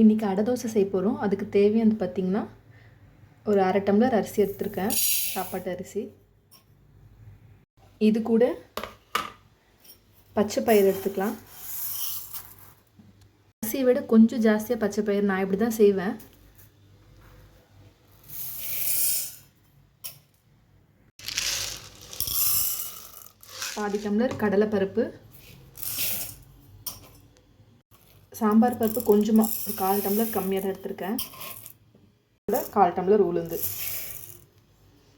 இன்றைக்கி அடை தோசை செய்ய போகிறோம் அதுக்கு தேவையானது பார்த்திங்கன்னா ஒரு அரை டம்ளர் அரிசி எடுத்திருக்கேன். சாப்பாட்டு அரிசி. இது கூட பச்சை பயிர் எடுத்துக்கலாம். அரிசியை விட கொஞ்சம் ஜாஸ்தியாக பச்சை பயிர் நான் இப்படி தான் செய்வேன். பாதி டம்ளர் கடலைப்பருப்பு. சாம்பார் பருப்பு கொஞ்சமாக ஒரு கால் டம்ளர் கம்மியாக தான் எடுத்திருக்கேன். கூட கால் டம்ளர் உளுந்து.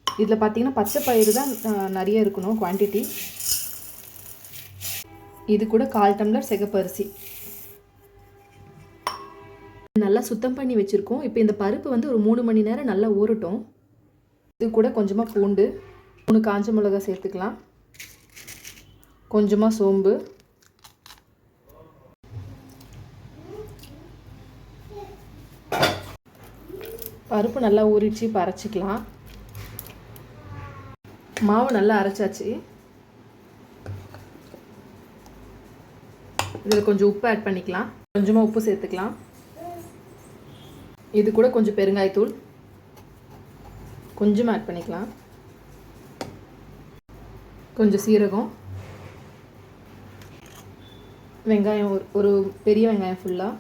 இதில் பார்த்தீங்கன்னா பச்சை பயிறு தான் நிறைய இருக்கணும் குவான்டிட்டி இது கூட கால் டம்ளர் சிகப்பரிசி. நல்லா சுத்தம் பண்ணி வச்சுருக்கோம். இப்போ இந்த பருப்பு வந்து ஒரு மூணு மணி நேரம் நல்லா ஊறட்டும். இது கூட கொஞ்சமாக பூண்டு மூணு காஞ்ச மிளகா சேர்த்துக்கலாம். கொஞ்சமாக சோம்பு. பருப்பு நல்லா ஊறிச்சு இப்போ அரைச்சிக்கலாம் மாவு நல்லா அரைச்சாச்சு. இதில் கொஞ்சம் உப்பு ஆட் பண்ணிக்கலாம். கொஞ்சமாக உப்பு சேர்த்துக்கலாம். இது கூட கொஞ்சம் பெருங்காயத்தூள். கொஞ்சமாக ஆட் பண்ணிக்கலாம். கொஞ்சம் சீரகம். வெங்காயம் ஒரு ஒரு பெரிய வெங்காயம் ஃபுல்லாக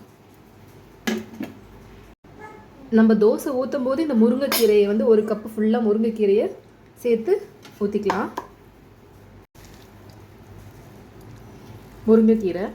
நம்ம தோசை ஊற்றும் போது இந்த முருங்கைக்கீரையை வந்து ஒரு கப்பு ஃபுல்லாக முருங்கைக்கீரையை சேர்த்து ஊற்றிக்கலாம் முருங்கைக்கீரை.